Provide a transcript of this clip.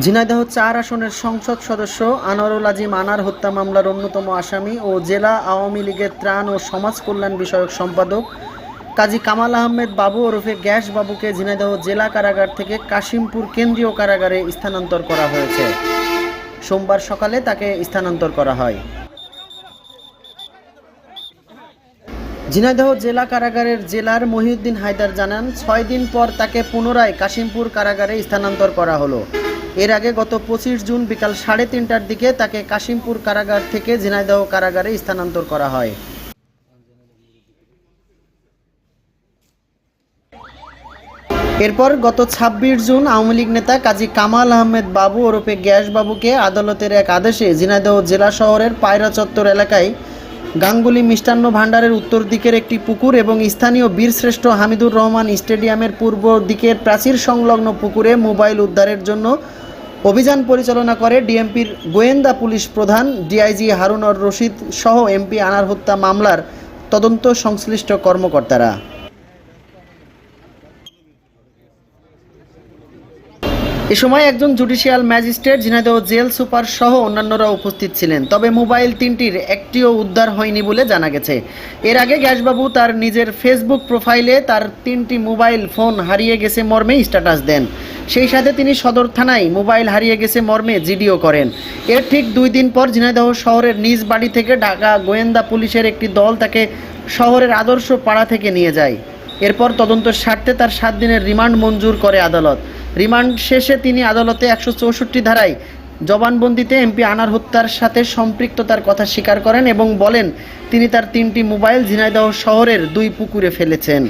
ঝিনাইদহ চার আসনের সংসদ সদস্য আনোয়ারুল আজিম আনার হত্যা মামলার অন্যতম আসামি ও জেলা আওয়ামী লীগের ত্রাণ ও সমাজ কল্যাণ বিষয়ক সম্পাদক কাজী কামাল আহমেদ বাবু ওরফে গ্যাস বাবুকে ঝিনাইদহ জেলা কারাগার থেকে কাশিমপুর কেন্দ্রীয় কারাগারে স্থানান্তর করা হয়েছে। সোমবার সকালে তাকে স্থানান্তর করা হয়। ঝিনাইদহ জেলা কারাগারের জেলার মহিউদ্দিন হায়দার জানান, ছয় দিন পর তাকে পুনরায় কাশিমপুর কারাগারে স্থানান্তর করা হলো। এর আগে গত পঁচিশ জুন বিকাল সাড়ে তিনটার দিকে তাকে কাশিমপুর কারাগার থেকে ঝিনাইদহ কারাগারে স্থানান্তর করা হয়। এরপর গত ছাব্বিশ জুন আওয়ামী লীগ নেতা কাজী কামাল আহমেদ বাবু ওরফে গ্যাস বাবুকে আদালতের এক আদেশে ঝিনাইদহ জেলা শহরের পায়রা চত্বর এলাকায় গাঙ্গুলি মিষ্টান্ন ভাণ্ডারের উত্তর দিকের একটি পুকুর এবং স্থানীয় বীরশ্রেষ্ঠ হামিদুর রহমান স্টেডিয়ামের পূর্ব দিকের প্রাচীর সংলগ্ন পুকুরে মোবাইল উদ্ধারের জন্য অভিযান পরিচালনা করে ডিএমপির গোয়েন্দা পুলিশ প্রধান ডিআইজি হারুনর রশিদ সহ এমপি আনার হত্যা মামলার তদন্ত সংশ্লিষ্ট কর্মকর্তারা। এ সময় একজন judicial magistrate, Jhenaidah jail super সহ অন্যান্যরা উপস্থিত ছিলেন। তবে মোবাইল তিনটির একটিও উদ্ধার হয়নি বলে জানা গেছে। এর আগে গ্যাসবাবু তার নিজের ফেসবুক প্রোফাইলে তার তিনটি মোবাইল ফোন হারিয়ে গেছে মর্মে স্ট্যাটাস দেন। সেই সাথে তিনি সদর থানায় মোবাইল হারিয়ে গেছে মর্মে জিডিও করেন। এর ঠিক দুই দিন পর ঝিনাইদহ শহরের নিজ বাড়ি থেকে ঢাকা গোয়েন্দা পুলিশের একটি দল তাকে শহরের আদর্শ পাড়া থেকে নিয়ে যায়। এরপর তদন্ত স্বার্থে তার সাত দিনের রিমান্ড মঞ্জুর করে আদালত। রিমান্ড শেষে তিনি আদালতে একশো চৌষট্টি ধারায় জবানবন্দিতে এমপি আনার হত্যার সাথে সম্পৃক্ততার কথা স্বীকার করেন এবং বলেন, তিনি তার তিনটি মোবাইল ঝিনাইদহ শহরের দুই পুকুরে ফেলেছেন।